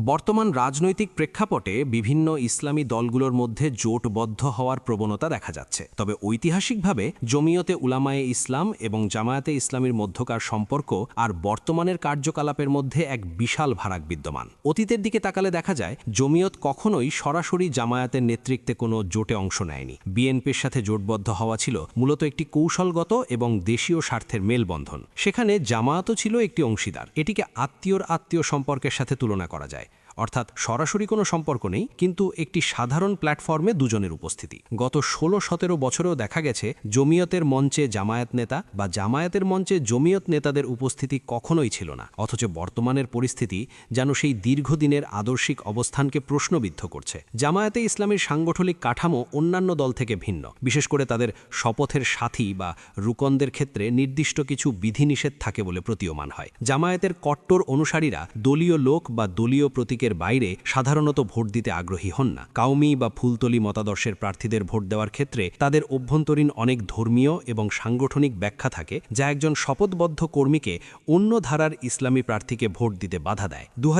বর্তমান রাজনৈতিক প্রেক্ষাপটে বিভিন্ন ইসলামী দলগুলোর মধ্যে জোটবদ্ধ হওয়ার প্রবণতা দেখা যাচ্ছে। তবে ঐতিহাসিকভাবে জমিয়তে উলামায়ে ইসলাম এবং জামায়াতে ইসলামীর মধ্যকার সম্পর্ক আর বর্তমানের কার্যকলাপের মধ্যে এক বিশাল ভারাক বিদ্যমান। অতীতের দিকে তাকালে দেখা যায়, জমিয়ত কখনোই সরাসরি জামায়াতের নেতৃত্বে কোনো জোটে অংশ নেয়নি। বিএনপির সাথে জোটবদ্ধ হওয়া ছিল মূলত একটি কৌশলগত এবং দেশীয় স্বার্থের মেলবন্ধন। সেখানে জামায়াতও ছিল একটি অংশীদার। এটিকে আত্মীয়র আত্মীয় সম্পর্কের সাথে তুলনা করা যায়। অর্থাৎ সরাসরি কোনো সম্পর্ক নেই, কিন্তু একটি সাধারণ প্ল্যাটফর্মে দুজনের উপস্থিতি। গত ষোলো সতেরো বছরেও দেখা গেছে, জমিয়তের মঞ্চে জামায়াত নেতা বা জামায়াতের মঞ্চে জমিয়ত নেতাদের উপস্থিতি কখনোই ছিল না, অথচ বর্তমানের পরিস্থিতি যেন সেই দীর্ঘদিনের আদর্শিক অবস্থানকে প্রশ্নবিদ্ধ করছে। জামায়াতে ইসলামের সাংগঠনিক কাঠামো অন্যান্য দল থেকে ভিন্ন, বিশেষ করে তাদের শপথের সাথী বা রুকনদের ক্ষেত্রে নির্দিষ্ট কিছু বিধিনিষেধ থাকে বলে প্রতীয়মান হয়। জামায়াতের কট্টর অনুসারীরা দলীয় লোক বা দলীয় প্রতীকের বাইরে সাধারণত ভোট দিতে আগ্রহী হন না। কাউমি বা ফুলতলি মতাদর্শের প্রার্থীদের ভোট দেওয়ার ক্ষেত্রে তাদের অভ্যন্তরীণ অনেক ধর্মীয় এবং সাংগঠনিক ব্যাখ্যা থাকে, যা একজন শপথবদ্ধ কর্মীকে অন্য ধারার ইসলামী প্রার্থীকে ভোট দিতে বাধা দেয়। দু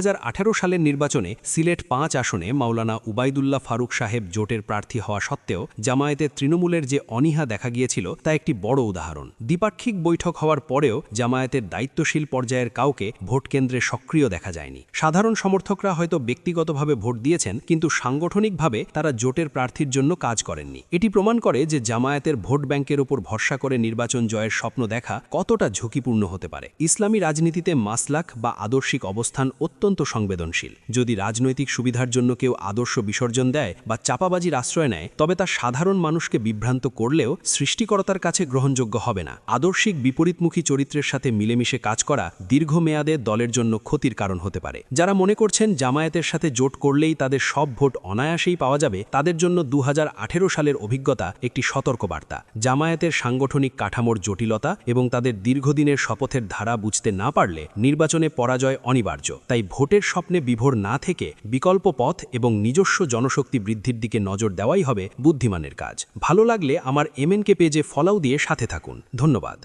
সালের নির্বাচনে সিলেট পাঁচ আসনে মাওলানা উবাইদুল্লাহ ফারুক সাহেব জোটের প্রার্থী হওয়া সত্ত্বেও জামায়াতের তৃণমূলের যে অনীহা দেখা গিয়েছিল তা একটি বড় উদাহরণ। দ্বিপাক্ষিক বৈঠক হওয়ার পরেও জামায়াতের দায়িত্বশীল পর্যায়ের কাউকে ভোট কেন্দ্রে সক্রিয় দেখা যায়নি। সাধারণ সমর্থকরা হয়তো ব্যক্তিগতভাবে ভোট দিয়েছেন, কিন্তু সাংগঠনিকভাবে তারা জোটের প্রার্থীর জন্য কাজ করেননি। এটি প্রমাণ করে যে জামায়াতের ভোট ব্যাংকের উপর ভরসা করে নির্বাচন জয়ের স্বপ্ন দেখা কতটা ঝুঁকিপূর্ণ হতে পারে। ইসলামী রাজনীতিতে মাসলাক বা আদর্শিক অবস্থান অত্যন্ত সংবেদনশীল। যদি রাজনৈতিক সুবিধার জন্য কেউ আদর্শ বিসর্জন দেয় বা চাপাবাজির আশ্রয় নেয়, তবে তা সাধারণ মানুষকে বিভ্রান্ত করলেও সৃষ্টিকর্তার কাছে গ্রহণযোগ্য হবে না। আদর্শিক বিপরীতমুখী চরিত্রের সাথে মিলেমিশে কাজ করা দীর্ঘমেয়াদে দলের জন্য ক্ষতির কারণ হতে পারে। যারা মনে করছেন জামায়াতের সাথে জোট করলেই তাদের সব ভোট অনায়াসেই পাওয়া যাবে, তাদের জন্য দু হাজার আঠেরো সালের অভিজ্ঞতা একটি সতর্কবার্তা। জামায়াতের সাংগঠনিক কাঠামোর জটিলতা এবং তাদের দীর্ঘদিনের শপথের ধারা বুঝতে না পারলে নির্বাচনে পরাজয় অনিবার্য। তাই ভোটের স্বপ্নে বিভোর না থেকে বিকল্প পথ এবং নিজস্ব জনশক্তি বৃদ্ধির দিকে নজর দেওয়াই হবে বুদ্ধিমানের কাজ। ভালো লাগলে আমার এমএনকে পেজে ফলাও দিয়ে সাথে থাকুন। ধন্যবাদ।